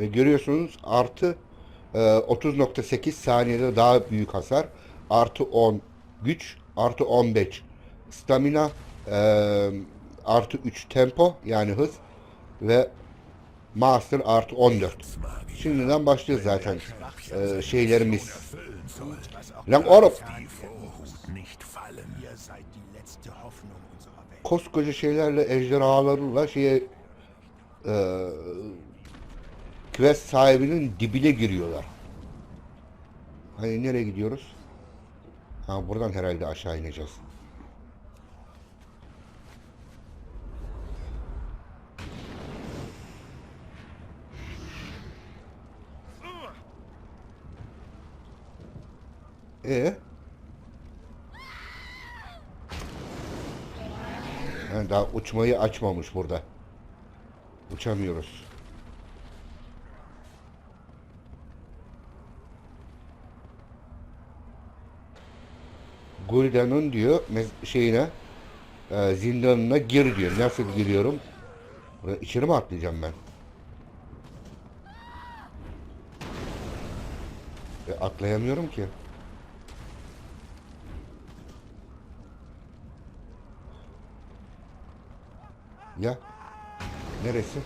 Ve görüyorsunuz artı e, 30.8 saniyede daha büyük hasar. Artı 10 güç. Artı 15 stamina. e, artı 3 tempo yani hız. Ve master artı 14. Şimdiden başlıyor zaten e, şeylerimiz. Lan oğlum nicht fallen. Ihr seid die letzte Hoffnung unserer Welt. koskoca şeylerle ejderhalarla şeye e, quest sahibinin dibine giriyorlar. Hani nereye gidiyoruz? Ha buradan herhalde aşağı ineceğiz. E Yani daha uçmayı açmamış burada. Uçamıyoruz. Gulden'ın diyor şeyine e, zindanına gir diyor. Nasıl giriyorum? Buraya içeri mi atlayacağım ben? E, atlayamıyorum ki. Ya neresi?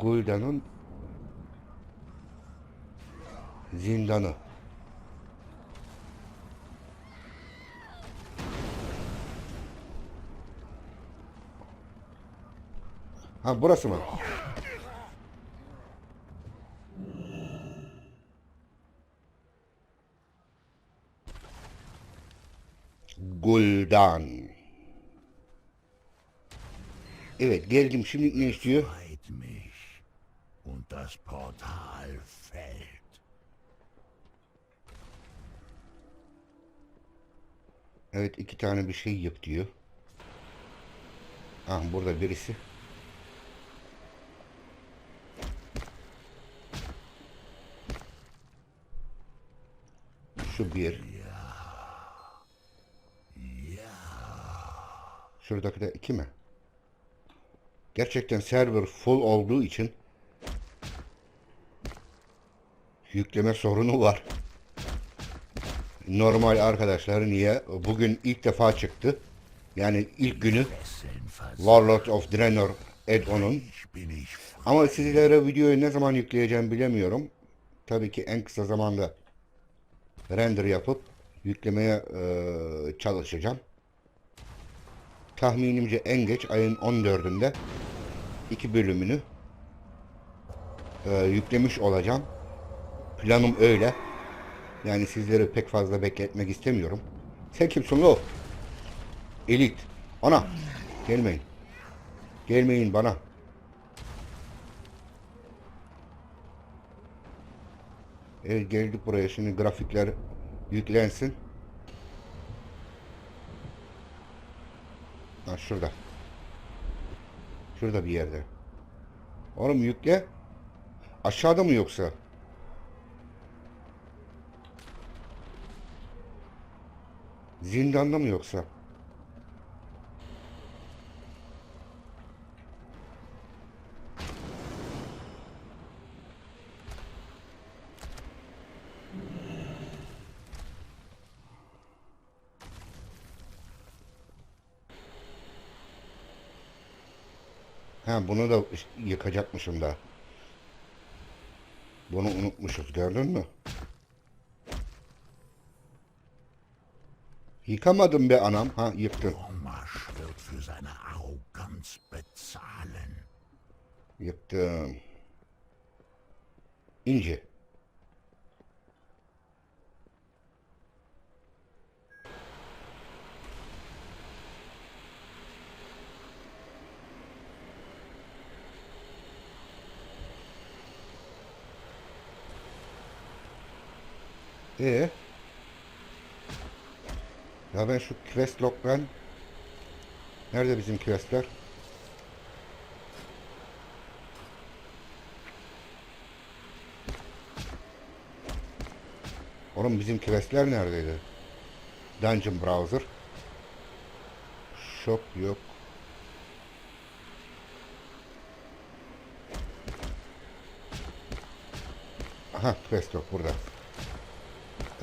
Guldan'ın zindanı. Ha burası mı? Guldan. Evet geldim şimdi ne istiyor? Und das Portal fällt. Evet iki tane bir şey yap diyor. Ah burada birisi. Şu bir. Şuradaki de iki mi? Gerçekten server full olduğu için yükleme sorunu var. Normal arkadaşlar niye? Bugün ilk defa çıktı. Yani ilk günü Warlord of Draenor add-on'un. Ama sizlere videoyu ne zaman yükleyeceğim bilemiyorum. Tabii ki en kısa zamanda render yapıp yüklemeye eee, çalışacağım. Tahminimce en geç ayın 14'ünde iki bölümünü eee, yüklemiş olacağım. Planım öyle. Yani sizleri pek fazla bekletmek istemiyorum. Sen kimsin lo? Elit. Ana. Gelmeyin. Gelmeyin bana. Evet geldik buraya. Şimdi grafikler yüklensin. Ha şurada. Şurada bir yerde. Oğlum yükle. Aşağıda mı yoksa? Zindanda mı yoksa? Ha bunu da yıkacakmışım da. Bunu unutmuşuz gördün mü? Yıkamadım be anam. Ha yıktın. Yıktım. İnce. Ee? Ya ben şu quest log ben Nerede bizim questler? Oğlum bizim questler neredeydi? Dungeon Browser Shop yok Aha quest yok burada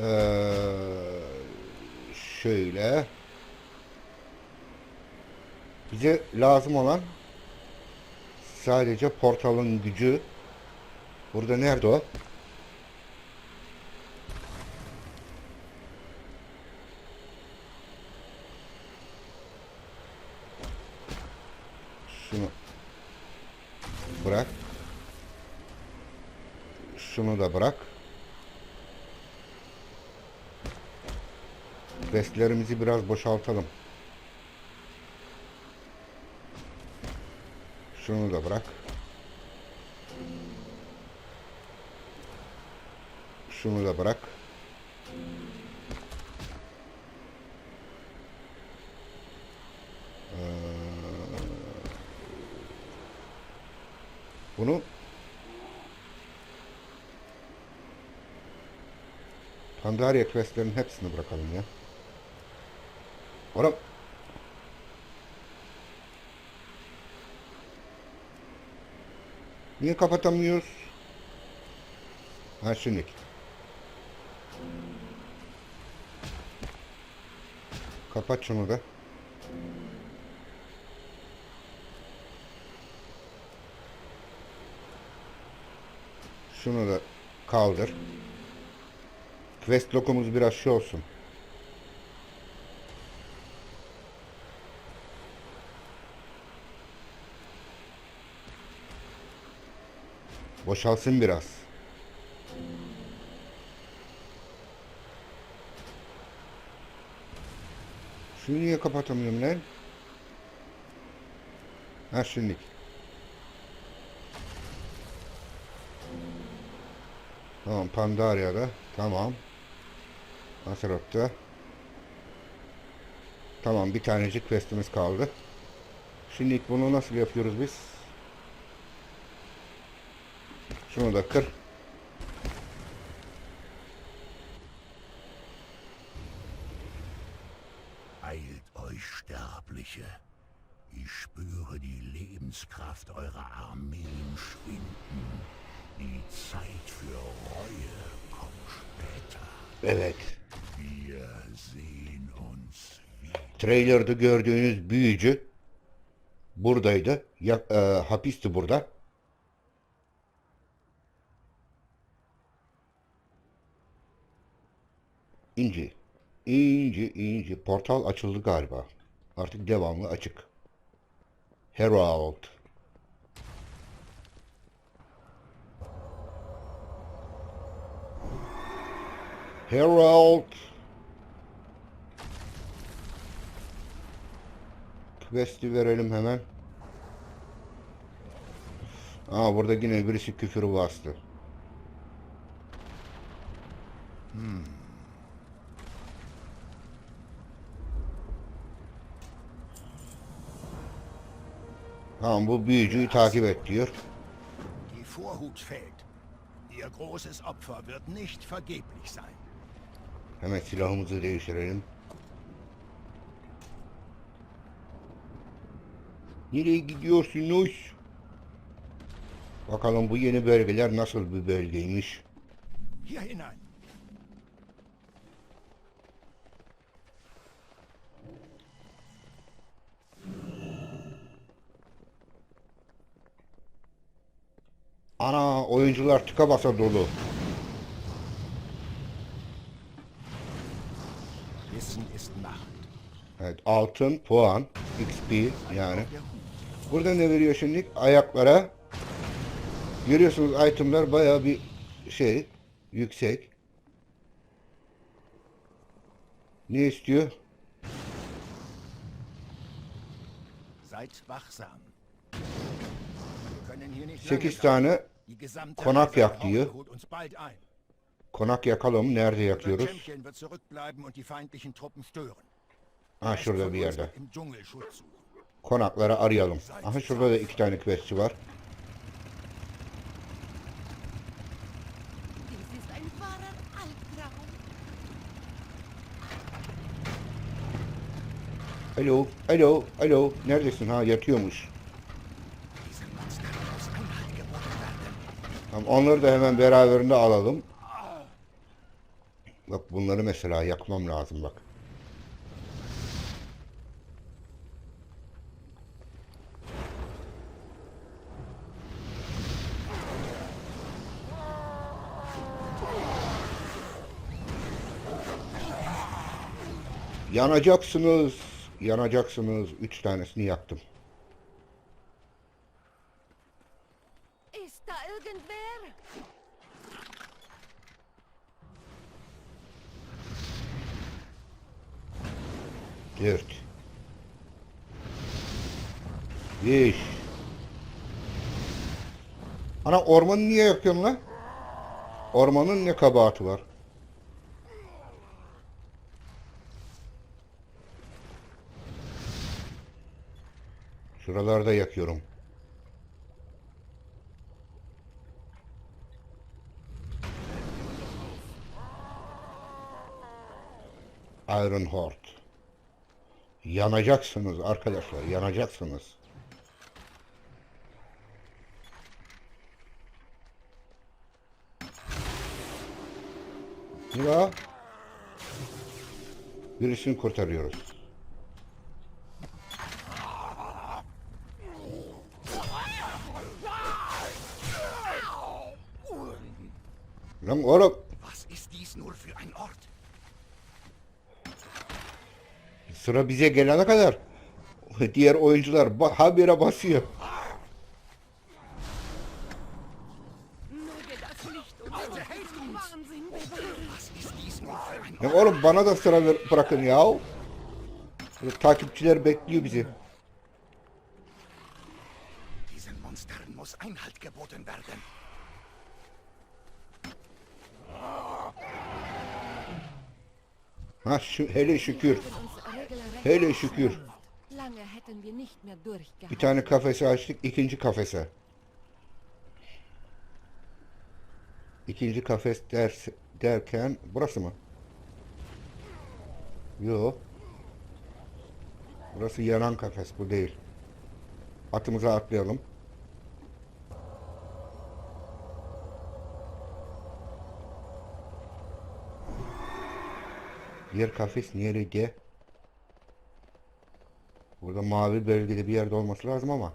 ee, şöyle. Bize lazım olan sadece portalın gücü. Burada nerede o? Şunu bırak. Şunu da bırak. Questlerimizi biraz boşaltalım. Şunu da bırak. Şunu da bırak. Ee, Bunu Pandaria questlerin hepsini bırakalım ya. Oğlum. Niye kapatamıyoruz? Ha şimdi. Kapat şunu da. Şunu da kaldır. Quest lokumuz biraz şey olsun. Boşalsın biraz. Şunu niye kapatamıyorum lan? Ha şimdi. Tamam Pandaria'da. Tamam. Aserot'ta. Tamam bir tanecik questimiz kaldı. Şimdi bunu nasıl yapıyoruz biz? Şunu da kır. Eilt euch, Sterbliche. Ich spüre die Lebenskraft eurer Armeen schwinden. Die Zeit für Reue kommt später. Evet. Wir sehen uns. Trailer'da gördüğünüz büyücü buradaydı. Ya, e, hapisti burada. İnci. İnci, inci. Portal açıldı galiba. Artık devamlı açık. Herald. Herald. Quest'i verelim hemen. Aa burada yine birisi küfür bastı. Tamam bu büyücüyü takip et diyor. Die Vorhut fällt. Ihr großes Opfer wird nicht vergeblich sein. Hemen silahımızı değiştirelim. Nereye gidiyorsunuz? Bakalım bu yeni bölgeler nasıl bir bölgeymiş. Hier hinein. Ana oyuncular tıka basa dolu. Evet altın, puan, XP yani. Burada ne veriyor şimdi? Ayaklara. Görüyorsunuz itemler bayağı bir şey yüksek. Ne istiyor? Seid wachsam. 8 lange tane Konak yak diyor. konak yakalım. Nerede yakıyoruz? Ha şurada bir yerde. Konakları arayalım. Aha şurada da iki tane questçi var. Alo, alo, alo. Neredesin? Ha yatıyormuş. Diese Monster muss Anhalt geboten werden. Tamam, onları da hemen beraberinde alalım. Bak bunları mesela yakmam lazım bak. Yanacaksınız. Yanacaksınız. Üç tanesini yaktım. Dört. Beş. Ana ormanı niye yakıyorsun lan? Ormanın ne kabahati var? Şuralarda yakıyorum. Iron Horde. Yanacaksınız arkadaşlar, yanacaksınız. Ya. Birisini kurtarıyoruz. Sıra bize gelene kadar diğer oyuncular habire basıyor. Ya oğlum bana da sıra ver- bırakın ya. Takipçiler bekliyor bizi. Diesen Monstern muss Einhalt geboten werden. Ha şu hele şükür. Hele şükür. Lange hätten wir nicht mehr durchgehalten. Bir tane kafesi açtık, ikinci kafese. İkinci kafes ders, derken burası mı? Yo. Burası yanan kafes, bu değil. Atımıza atlayalım. Diğer kafes nerede? Burada mavi bölgede bir yerde olması lazım ama.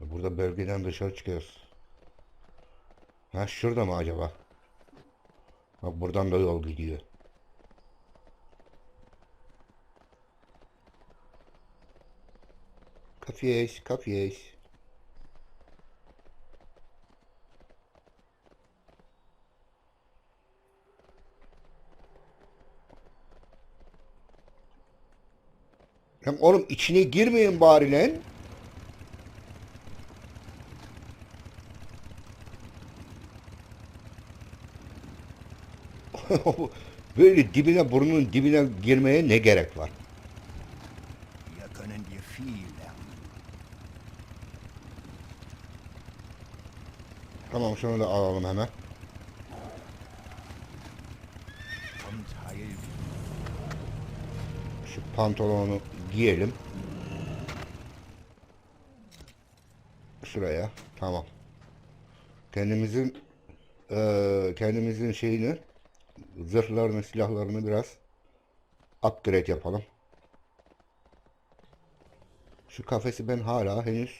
Burada bölgeden dışarı çıkıyoruz. Ha şurada mı acaba? Bak buradan da yol gidiyor. Kafiyes, kafiyes. Hem oğlum içine girmeyin bari lan. Böyle dibine burnunun dibine girmeye ne gerek var? Tamam şunu da alalım hemen. Şu pantolonu giyelim. Şuraya. Tamam. Kendimizin eee, kendimizin şeyini zırhlarını, silahlarını biraz upgrade yapalım. Şu kafesi ben hala henüz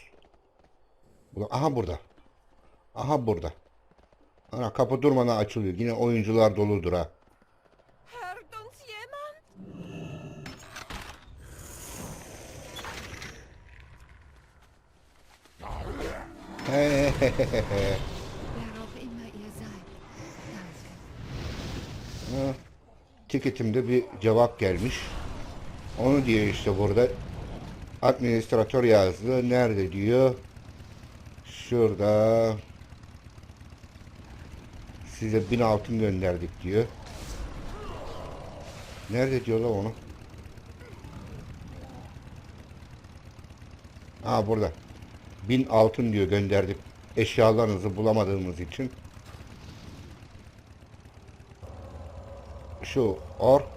aha burada. Aha burada. Ana kapı durmadan açılıyor. Yine oyuncular doludur ha. Wer auch immer ihr seid. Danke. Tiketimde bir cevap gelmiş. Onu diyor işte burada. Administratör yazdı. Nerede diyor. Şurada. Size bin altın gönderdik diyor. Nerede diyorlar onu? Ha burada. Bin altın diyor gönderdik. Eşyalarınızı bulamadığımız için. Şu ork